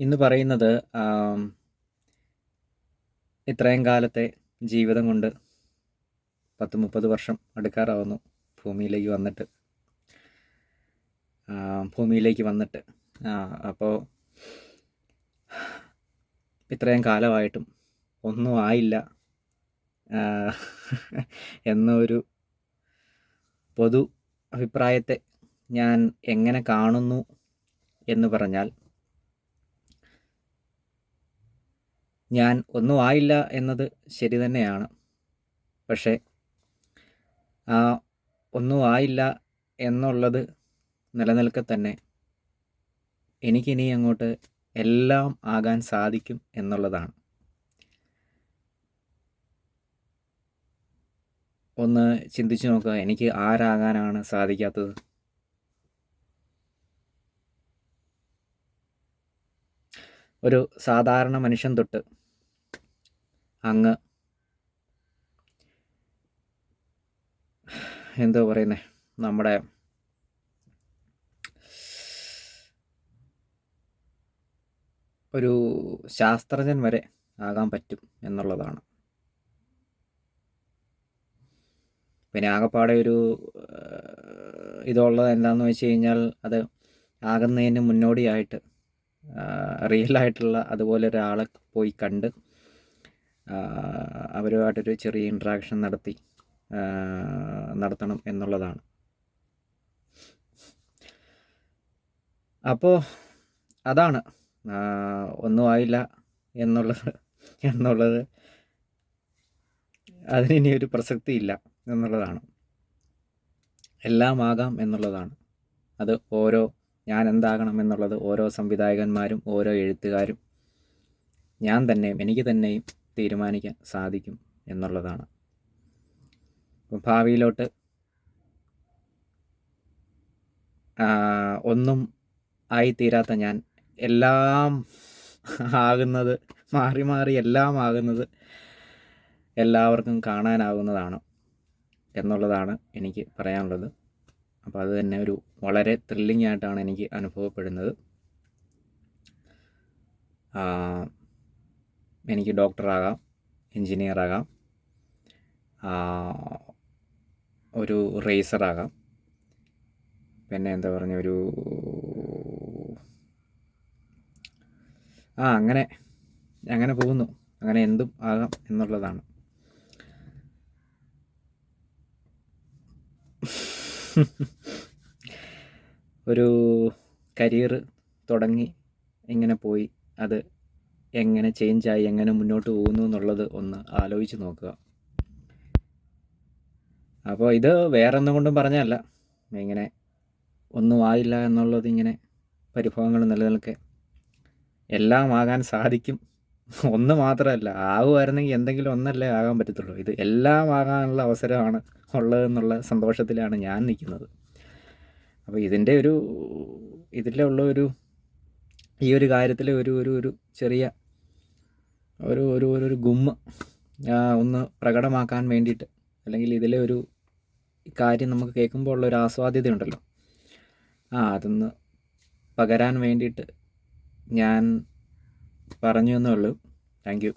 ഇന്ന് പറയുന്നത് ഇത്രയും കാലത്തെ ജീവിതം കൊണ്ട് പത്ത് മുപ്പത് വർഷം അടുക്കാറാവുന്നു ഭൂമിയിലേക്ക് വന്നിട്ട്. ഭൂമിയിലേക്ക് വന്നിട്ട്. അപ്പോൾ ഇത്രയും കാലമായിട്ടും ഒന്നും ആയില്ല എന്നൊരു പൊതു അഭിപ്രായത്തെ ഞാൻ എങ്ങനെ കാണുന്നു എന്ന് പറഞ്ഞാൽ ഞാൻ ഒന്നും ആയില്ല എന്നത് ശരി തന്നെയാണ്. പക്ഷേ ആ ഒന്നും ആയില്ല എന്നുള്ളത് നിലനിൽക്കെ തന്നെ എനിക്കിനി അങ്ങോട്ട് എല്ലാം ആകാൻ സാധിക്കും എന്നുള്ളതാണ്. ഒന്ന് ചിന്തിച്ചു നോക്കുക എനിക്ക് ആരാകാനാണ് സാധിക്കാത്തത്? ഒരു സാധാരണ മനുഷ്യൻ തൊട്ട് അങ്ങ് എന്തോ പറയുന്നേ? നമ്മുടെ ഒരു ശാസ്ത്രജ്ഞൻ വരെ ആകാൻ പറ്റും എന്നുള്ളതാണ്. പിന്നെ ആകെപ്പാടെ ഒരു ഇതുള്ളത് എന്താണെന്ന് വെച്ച് കഴിഞ്ഞാൽ അത് ആകുന്നതിന് മുന്നോടിയായിട്ട് റിയൽ ആയിട്ടുള്ള അതുപോലെ ഒരാളെ പോയി കണ്ട് അവരുമായിട്ടൊരു ചെറിയ ഇൻട്രാക്ഷൻ നടത്തി നടത്തണം എന്നുള്ളതാണ്. അപ്പോൾ അതാണ്. ഒന്നും ആയില്ല എന്നുള്ളത് എന്നുള്ളത് അതിനി ഒരു പ്രസക്തിയില്ല എന്നുള്ളതാണ്. എല്ലാം ആകാം എന്നുള്ളതാണ്. അത് ഓരോ ഞാൻ എന്താകണം എന്നുള്ളത് ഓരോ സംവിധായകന്മാരും ഓരോ എഴുത്തുകാരും ഞാൻ തന്നെയും എനിക്ക് തന്നെയും തീരുമാനിക്കാൻ സാധിക്കും എന്നുള്ളതാണ്. ഭാവിയിലോട്ട് ഒന്നും ആയിത്തീരാത്ത ഞാൻ എല്ലാം ആകുന്നത് മാറി മാറി എല്ലാം ആകുന്നത് എല്ലാവർക്കും കാണാനാകുന്നതാണ് എന്നുള്ളതാണ് എനിക്ക് പറയാനുള്ളത്. അപ്പോൾ അത് തന്നെ ഒരു വളരെ ത്രില്ലിംഗ് ആയിട്ടാണ് എനിക്ക് അനുഭവപ്പെടുന്നത്. എനിക്ക് ഡോക്ടറാകാം എൻജിനീയറാകാം ഒരു റേസറാകാം പിന്നെ എന്താ പറഞ്ഞ ഒരു ആ അങ്ങനെ അങ്ങനെ പോകുന്നു. അങ്ങനെ എന്തും ആകാം എന്നുള്ളതാണ്. ഒരു കരിയർ തുടങ്ങി ഇങ്ങനെ പോയി അത് എങ്ങനെ ചേഞ്ചായി എങ്ങനെ മുന്നോട്ട് പോകുന്നു എന്നുള്ളത് ഒന്ന് ആലോചിച്ച് നോക്കുക. അപ്പോൾ ഇത് വേറെ ഒന്നും കൊണ്ടും പറഞ്ഞല്ല ഇങ്ങനെ ഒന്നും ആയില്ല എന്നുള്ളത് ഇങ്ങനെ പരിഭവങ്ങൾ നിലനിൽക്കെ. എല്ലാം ആകാൻ സാധിക്കും. ഒന്ന് മാത്രമല്ല ആകുമായിരുന്നെങ്കിൽ എന്തെങ്കിലും ഒന്നല്ലേ ആകാൻ പറ്റത്തുള്ളൂ. ഇത് എല്ലാം ആകാനുള്ള അവസരമാണ് ഉള്ളതെന്നുള്ള സന്തോഷത്തിലാണ് ഞാൻ നിൽക്കുന്നത്. അപ്പോൾ ഇതിന്റെ ഒരു ഇതിലുള്ള ഒരു ഈ ഒരു കാര്യത്തിൽ ഒരു ഒരു ഒരു ചെറിയ ഒരു ഒരു ഒരു ഗുമ്മ് ഒന്ന് പ്രകടമാക്കാൻ വേണ്ടിയിട്ട് അല്ലെങ്കിൽ ഇതിലെ ഒരു കാര്യം നമുക്ക് കേൾക്കുമ്പോൾ ഉള്ള ഒരു ആസ്വാദ്യത ഉണ്ടല്ലോ ആ അതൊന്ന് പകരാൻ വേണ്ടിയിട്ട് ഞാൻ പറഞ്ഞു എന്നേ ഉള്ളൂ. Thank you